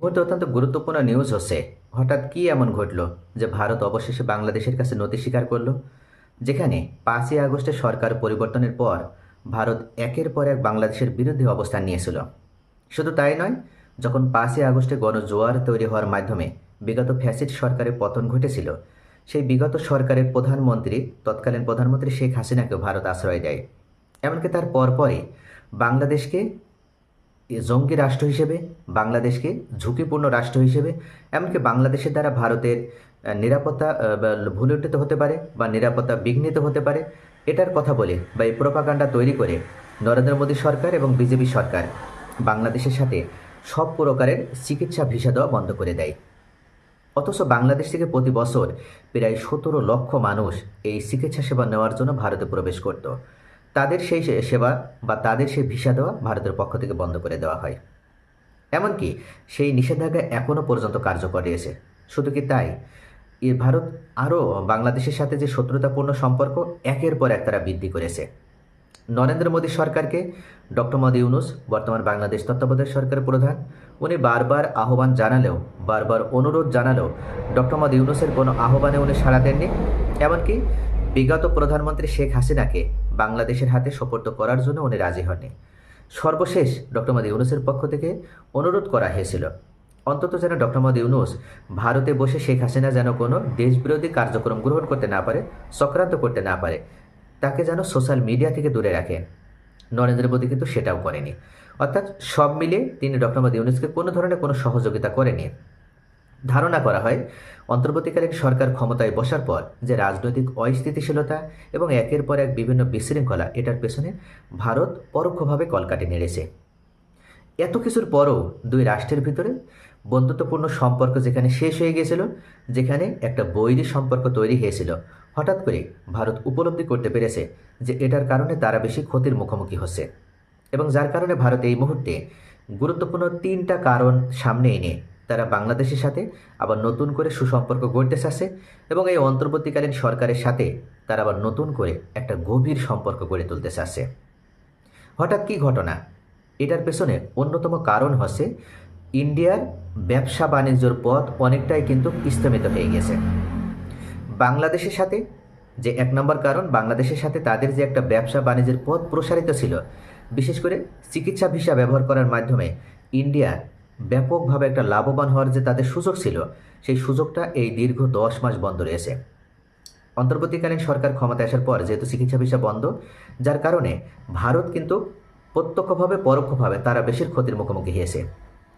মুহূর্তে অত্যন্ত গুরুত্বপূর্ণ নিউজ হচ্ছে। হঠাৎ কি এমন ঘটলো যে ভারত অবশেষে বাংলাদেশের কাছে নথি স্বীকার করল? যেখানে পাঁচই আগস্টে সরকার পরিবর্তনের পর ভারত একের পর এক বাংলাদেশের বিরুদ্ধে অবস্থান নিয়েছিল। শুধু তাই নয়, যখন পাঁচই আগস্টে গণজোয়ার তৈরি হওয়ার মাধ্যমে বিগত ফ্যাসিড সরকারের পতন ঘটেছিল, সেই বিগত সরকারের প্রধানমন্ত্রী, তৎকালীন প্রধানমন্ত্রী শেখ হাসিনাকেও ভারত আশ্রয় দেয়। এমনকি তার পরপরই বাংলাদেশকে জঙ্গি রাষ্ট্র হিসেবে, বাংলাদেশকে ঝুঁকিপূর্ণ রাষ্ট্র হিসেবে, এমনকি বাংলাদেশের দ্বারা ভারতের নিরাপত্তা বা হতে পারে বা নিরাপত্তা বিঘ্নিত হতে পারে, এটার কথা বলে বা এই প্রোপাগান্ডা তৈরি করে নরেন্দ্র মোদী সরকার এবং বিজেপি সরকার বাংলাদেশের সাথে সব প্রকারের চিকিৎসা ভিসা দেওয়া বন্ধ করে দেয়। অথচ বাংলাদেশ থেকে প্রতি বছর প্রায় সতেরো লক্ষ মানুষ এই চিকিৎসা সেবা নেওয়ার জন্য ভারতে প্রবেশ করত। তাদের সেই সেবা বা তাদের সেই ভিসা দেওয়া ভারতের পক্ষ থেকে বন্ধ করে দেওয়া হয়। এমনকি সেই নিষেধাজ্ঞা এখনও পর্যন্ত কার্যকর রয়েছে। শুধু কি তাই? এ ভারত আরও বাংলাদেশের সাথে যে শত্রুতাপূর্ণ সম্পর্ক, একের পর এক তারা বৃদ্ধি করেছে। নরেন্দ্র মোদী সরকারকে ডক্টর মোদী ইউনুস, বর্তমান বাংলাদেশ তত্ত্বাবধায়ক সরকারের প্রধান, উনি বারবার আহ্বান জানালেও, বারবার অনুরোধ জানালেও ডক্টর মোদী ইউনুসের কোনো আহ্বানে উনি সাড়া দেননি। এমনকি বিগত প্রধানমন্ত্রী শেখ হাসিনাকে বাংলাদেশের হাতে সোপর্দ করার জন্য উনি রাজি হননি। সর্বশেষ ডক্টর মোদী ইউনুসের পক্ষ থেকে অনুরোধ করা হয়েছিল, অন্তত যেন ডক্টর মোদী ইউনুস ভারতে বসে শেখ হাসিনা যেন কোনো দেশবিরোধী কার্যক্রম গ্রহণ করতে না পারে, চক্রান্ত করতে না পারে, তাকে যেন সোশ্যাল মিডিয়া থেকে দূরে রাখে নরেন্দ্র মোদী কিন্তু সেটাও করেনি। অর্থাৎ সব মিলে তিনি ডক্টর মোদী ইউনুসকে কোনো ধরনের কোনো সহযোগিতা করেনি ধারণা করা হয়, অন্তর্বর্তীকালীন সরকার ক্ষমতায় বসার পর যে রাজনৈতিক অস্থিতিশীলতা এবং একের পর এক বিভিন্ন বিশৃঙ্খলা এটার পেছনে ভারত পরোক্ষভাবে কলকাটে নেড়েছে। এত কিছুর পরও দুই রাষ্ট্রের ভিতরে বন্ধুত্বপূর্ণ সম্পর্ক যেখানে শেষ হয়ে গিয়েছিল, যেখানে একটা বৈরী সম্পর্ক তৈরি হয়েছিল, হঠাৎ করে ভারত উপলব্ধি করতে পেরেছে যে এটার কারণে তারা বেশি ক্ষতির মুখোমুখি হচ্ছে। এবং যার কারণে ভারত এই মুহূর্তে গুরুত্বপূর্ণ তিনটা কারণ সামনে এনে তারা বাংলাদেশের সাথে আবার নতুন করে সুসম্পর্ক গড়তে চাচ্ছে এবং এই অন্তর্বর্তীকালীন সরকারের সাথে তারা আবার নতুন করে একটা গভীর সম্পর্ক গড়ে তুলতে চাচ্ছে। হঠাৎ কি ঘটনা? এটার পেছনে অন্যতম কারণ হচ্ছে ইন্ডিয়ার ব্যবসা বাণিজ্যর পথ অনেকটাই কিন্তু স্থমিত হয়ে গেছে। বাংলাদেশের সাথে যে এক নম্বর কারণ, বাংলাদেশের সাথে তাদের যে একটা ব্যবসা বাণিজ্যের পথ প্রসারিত ছিল, বিশেষ করে চিকিৎসা ভিসা ব্যবহার করার মাধ্যমে ইন্ডিয়া ব্যাপকভাবে একটা লাভবান হওয়ার যে তাদের সুযোগ ছিল, সেই সুযোগটা এই দীর্ঘ দশ মাস বন্ধ রয়েছে। অন্তর্বর্তীকালীন সরকার ক্ষমতায় আসার পর যেহেতু চিকিৎসা ভিসা বন্ধ, যার কারণে ভারত কিন্তু প্রত্যক্ষভাবে, পরোক্ষভাবে তারা বেশির ক্ষতির মুখোমুখি হয়েছে।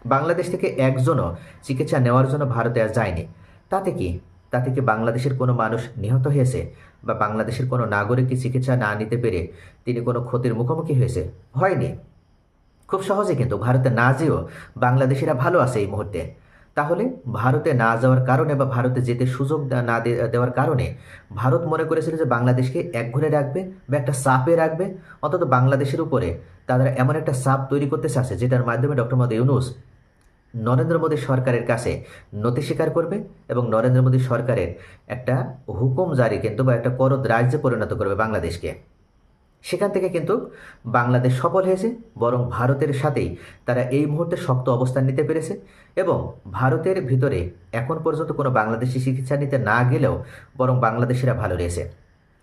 বাংলাদেশ থেকে একজনও চিকিৎসা নেওয়ার জন্য ভারতে আর যায়নি। তাতে কি? তাতে কি বাংলাদেশের কোনো মানুষ নিহত হয়েছে বা বাংলাদেশের কোনো নাগরিক চিকিৎসা না নিতে পেরে তিনি কোনো ক্ষতির মুখোমুখি হয়েছে? হয়নি। খুব সহজে কিন্তু ভারতে না যেও বাংলাদেশিরা ভালো আছে এই মুহূর্তে। তাহলে ভারতে না যাওয়ার কারণে বা ভারতে যেতে সুযোগ না দেওয়ার কারণে ভারত মনে করেছিল যে বাংলাদেশকে একঘরে রাখবে বা একটা চাপে রাখবে, অন্তত বাংলাদেশের উপরে তারা এমন একটা চাপ তৈরি করতে চাচ্ছে যেটার মাধ্যমে ডক্টর মোদী ইউনুস নরেন্দ্র মোদী সরকারের কাছে নথি স্বীকার করবে এবং নরেন্দ্র মোদী সরকারের একটা হুকুম জারি কিন্তু বা একটা করদ রাজ্যে পরিণত করবে বাংলাদেশকে। সেখান থেকে কিন্তু বাংলাদেশ সফল হয়েছে, বরং ভারতের সাথেই তারা এই মুহূর্তে শক্ত অবস্থান নিতে পেরেছে এবং ভারতের ভিতরে এখন পর্যন্ত কোনো বাংলাদেশি চিকিৎসা নিতে না গেলেও বরং বাংলাদেশিরা ভালো রয়েছে।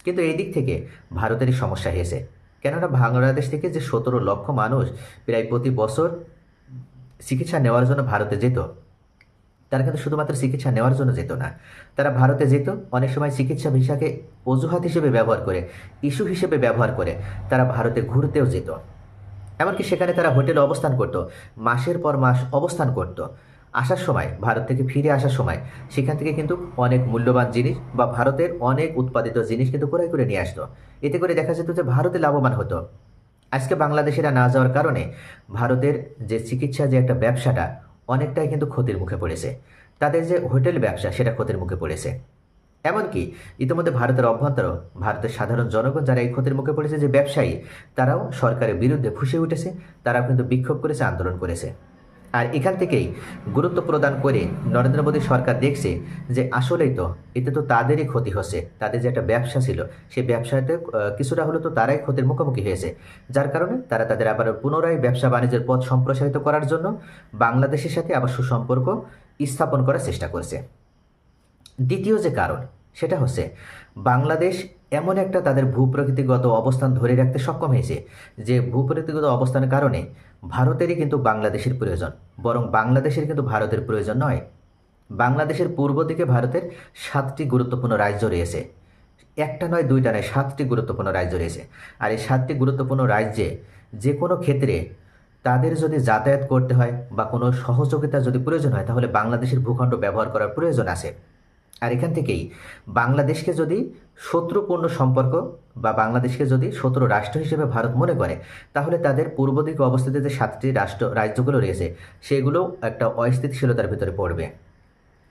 কিন্তু এই দিক থেকে ভারতেরই সমস্যা হয়েছে। কেননা বাংলাদেশ থেকে যে সতেরো লক্ষ মানুষ প্রায় প্রতি বছর চিকিৎসা নেওয়ার জন্য ভারতে যেত তারা কিন্তু শুধুমাত্র চিকিৎসা নেওয়ার জন্য যেত না। তারা ভারতে যেত, অনেক সময় চিকিৎসা ভিসাকে অজুহাত হিসেবে ব্যবহার করে, ইস্যু হিসেবে ব্যবহার করে তারা ভারতে ঘুরতেও যেত। এমনকি সেখানে তারা হোটেলে অবস্থান করত, মাসের পর মাস অবস্থান করত। আসার সময়, ভারত থেকে ফিরে আসার সময়, সেখান থেকে কিন্তু অনেক মূল্যবান জিনিস বা ভারতের অনেক উৎপাদিত জিনিস কিন্তু ক্রয় করে নিয়ে আসতো। এতে করে দেখা যেত যে ভারতে লাভবান হতো। আজকে বাংলাদেশিরা না যাওয়ার কারণে ভারতের যে চিকিৎসা যে একটা ব্যবসাটা অনেকটাই কিন্তু ক্ষতির মুখে পড়েছে। তাদের যে হোটেল ব্যবসা, সেটা ক্ষতির মুখে পড়েছে। এমনকি ইতিমধ্যে ভারতের অভ্যন্তর ভারতের সাধারণ জনগণ যারা এই ক্ষতির মুখে পড়েছে যে ব্যবসায়ী, তারাও সরকারের বিরুদ্ধে ফুসে উঠেছে, তারাও কিন্তু বিক্ষোভ করেছে, আন্দোলন করেছে। আর এখান থেকেই গুরুত্ব প্রদান করে নরেন্দ্র মোদী সরকার দেখছে যে আসলেই তো এতে তো তাদেরই ক্ষতি হচ্ছে, তাদের যে একটা ব্যবসা ছিল, সেই ব্যবসাতে কিছুটা হলে তো তারাই ক্ষতির মুখোমুখি হয়েছে। যার কারণে তারা তাদের আবার পুনরায় ব্যবসা বাণিজ্যের পথ সম্প্রসারিত করার জন্য বাংলাদেশের সাথে আবার সুসম্পর্ক স্থাপন করার চেষ্টা করছে। দ্বিতীয় যে কারণ, সেটা হচ্ছে বাংলাদেশ এমন একটা তাদের ভূপ্রকৃতিগত অবস্থান ধরে রাখতে সক্ষম হয়েছে, যে ভূপ্রকৃতিগত অবস্থানের কারণে ভারতেরই কিন্তু বাংলাদেশের প্রয়োজন, বরং বাংলাদেশের কিন্তু ভারতের প্রয়োজন নয়। বাংলাদেশের পূর্ব দিকে ভারতের সাতটি গুরুত্বপূর্ণ রাজ্য রয়েছে। একটা নয়, দুইটা নয়, সাতটি গুরুত্বপূর্ণ রাজ্য রয়েছে। আর এই সাতটি গুরুত্বপূর্ণ রাজ্যে যে কোনো ক্ষেত্রে তাদের যদি যাতায়াত করতে হয় বা কোনো সহযোগিতা যদি প্রয়োজন হয়, তাহলে বাংলাদেশের ভূখণ্ড ব্যবহার করার প্রয়োজন আছে। আর এখান থেকেই বাংলাদেশকে যদি শত্রুপূর্ণ সম্পর্ক বা বাংলাদেশকে যদি শত্রু রাষ্ট্র হিসেবে ভারত মনে করে, তাহলে তাদের পূর্ব দিকে অবস্থিত যে সাতটি রাষ্ট্র, রাজ্যগুলো রয়েছে, সেগুলো একটা অস্থিতিশীলতার ভিতরে পড়বে।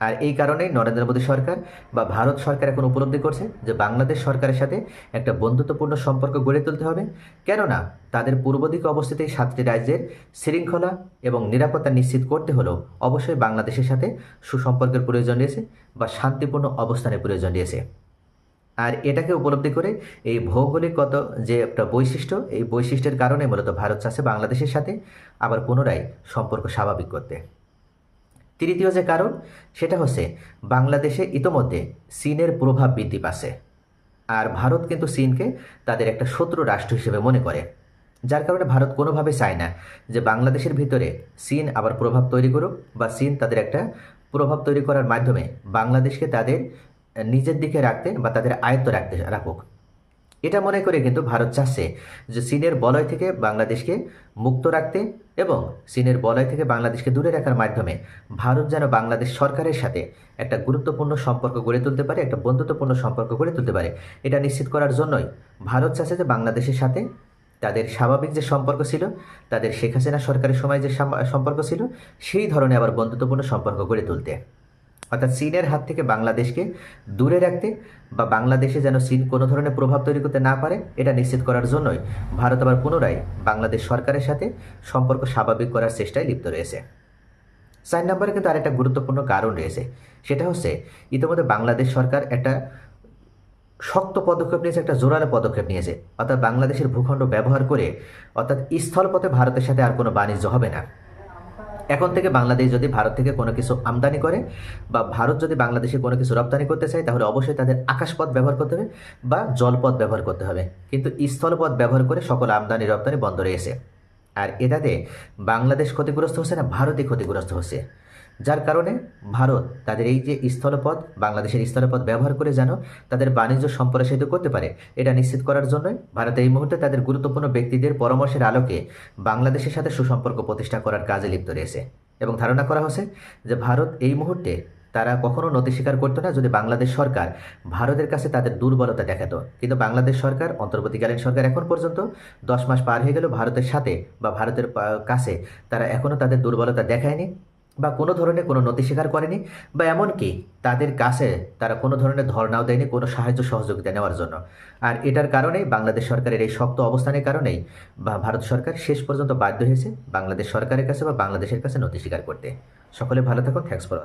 আর এই কারণেই নরেন্দ্র মোদী সরকার বা ভারত সরকার এখন উপলব্ধি করছে যে বাংলাদেশ সরকারের সাথে একটা বন্ধুত্বপূর্ণ সম্পর্ক গড়ে তুলতে হবে। কেননা তাদের পূর্ব দিকে অবস্থিত এই সাতটি রাজ্যের শৃঙ্খলা এবং নিরাপত্তা নিশ্চিত করতে হলেও অবশ্যই বাংলাদেশের সাথে সুসম্পর্কের প্রয়োজন রয়েছে বা শান্তিপূর্ণ অবস্থানের প্রয়োজন রয়েছে। আর এটাকে উপলব্ধি করে এই ভৌগোলিকগত যে একটা বৈশিষ্ট্য, এই বৈশিষ্ট্যের কারণে মূলত ভারত চাষে বাংলাদেশের সাথে আবার পুনরায় সম্পর্ক স্বাভাবিক করতে। তৃতীয় যে কারণ, সেটা হচ্ছে বাংলাদেশে ইতোমধ্যে চীনের প্রভাব বৃদ্ধি পাচ্ছে। আর ভারত কিন্তু চীনকে তাদের একটা শত্রু রাষ্ট্র হিসেবে মনে করে। যার কারণে ভারত কোনোভাবে চায় না যে বাংলাদেশের ভিতরে চীন আবার প্রভাব তৈরি করুক বা চীন তাদের একটা প্রভাব তৈরি করার মাধ্যমে বাংলাদেশকে তাদের নিজের দিকে রাখতে বা তাদের আয়ত্ত রাখতে রাখুক। এটা মনে করে কিন্তু ভারত চাচ্ছে যে চীনের বলয় থেকে বাংলাদেশকে মুক্ত রাখতে এবং চীনের বলয় থেকে বাংলাদেশকে দূরে রাখার মাধ্যমে ভারত যেন বাংলাদেশ সরকারের সাথে একটা গুরুত্বপূর্ণ সম্পর্ক গড়ে তুলতে পারে, একটা বন্ধুত্বপূর্ণ সম্পর্ক গড়ে তুলতে পারে। এটা নিশ্চিত করার জন্যই ভারত চাচ্ছে যে বাংলাদেশের সাথে তাদের স্বাভাবিক যে সম্পর্ক ছিল, তাদের শেখ হাসিনা সরকারের সময় যে সাম- সম্পর্ক ছিল, সেই ধরনের আবার বন্ধুত্বপূর্ণ সম্পর্ক গড়ে তুলতে। অর্থাৎ চীনের হাত থেকে বাংলাদেশকে দূরে রাখতে বা বাংলাদেশে যেন চীন কোনো ধরনের প্রভাব তৈরি করতে না পারে, এটা নিশ্চিত করার জন্যই ভারত আবার পুনরায় বাংলাদেশ সরকারের সাথে সম্পর্ক স্বাভাবিক করার চেষ্টায় লিপ্ত রয়েছে। চার নম্বরে কিন্তু আরেকটা গুরুত্বপূর্ণ কারণ রয়েছে, সেটা হচ্ছে ইতিমধ্যে বাংলাদেশ সরকার একটা শক্ত পদক্ষেপ নিয়েছে, একটা জোরালো পদক্ষেপ নিয়েছে। অর্থাৎ বাংলাদেশের ভূখণ্ড ব্যবহার করে, অর্থাৎ স্থলপথে ভারতের সাথে আর কোনো বাণিজ্য হবে না। এখন থেকে বাংলাদেশ যদি ভারত থেকে কোনো কিছু আমদানি করে বা ভারত যদি বাংলাদেশে কোনো কিছু রপ্তানি করতে চায়, তাহলে অবশ্যই তাদের আকাশপথ ব্যবহার করতে হবে বা জলপথ ব্যবহার করতে হবে। কিন্তু স্থলপথ ব্যবহার করে সকল আমদানি রপ্তানি বন্ধ রয়েছে। আর এটাতে বাংলাদেশ ক্ষতিগ্রস্ত হচ্ছে না, ভারতই ক্ষতিগ্রস্ত হচ্ছে। যার কারণে ভারত তাদের এই যে স্থলপথ, বাংলাদেশের স্থলপথ ব্যবহার করে যেন তাদের বাণিজ্য সম্প্রসারিত করতে পারে, এটা নিশ্চিত করার জন্যই ভারত এই মুহূর্তে তাদের গুরুত্বপূর্ণ ব্যক্তিদের পরামর্শের আলোকে বাংলাদেশের সাথে সুসম্পর্ক প্রতিষ্ঠা করার কাজে লিপ্ত রয়েছে। এবং ধারণা করা হচ্ছে যে ভারত এই মুহূর্তে তারা কখনো নতি স্বীকার করতো না যদি বাংলাদেশ সরকার ভারতের কাছে তাদের দুর্বলতা দেখাতো। কিন্তু বাংলাদেশ সরকার, অন্তর্বর্তীকালীন সরকার এখন পর্যন্ত দশ মাস পার হয়ে গেল ভারতের সাথে বা ভারতের কাছে তারা এখনও তাদের দুর্বলতা দেখায়নি। বা কোনো ধরনের কোনো নথি স্বীকার করেনি বা এমনকি তাদের কাছে তারা কোনো ধরনের ধর্নাও দেয়নি কোনো সাহায্য সহযোগিতা নেওয়ার জন্য। আর এটার কারণেই বাংলাদেশ সরকারের এই শক্ত অবস্থানের কারণেই বা ভারত সরকার শেষ পর্যন্ত বাধ্য হয়েছে বাংলাদেশ সরকারের কাছে বা বাংলাদেশের কাছে নথি স্বীকার করতে। সকলে ভালো থাকুন থ্যাংকস ফর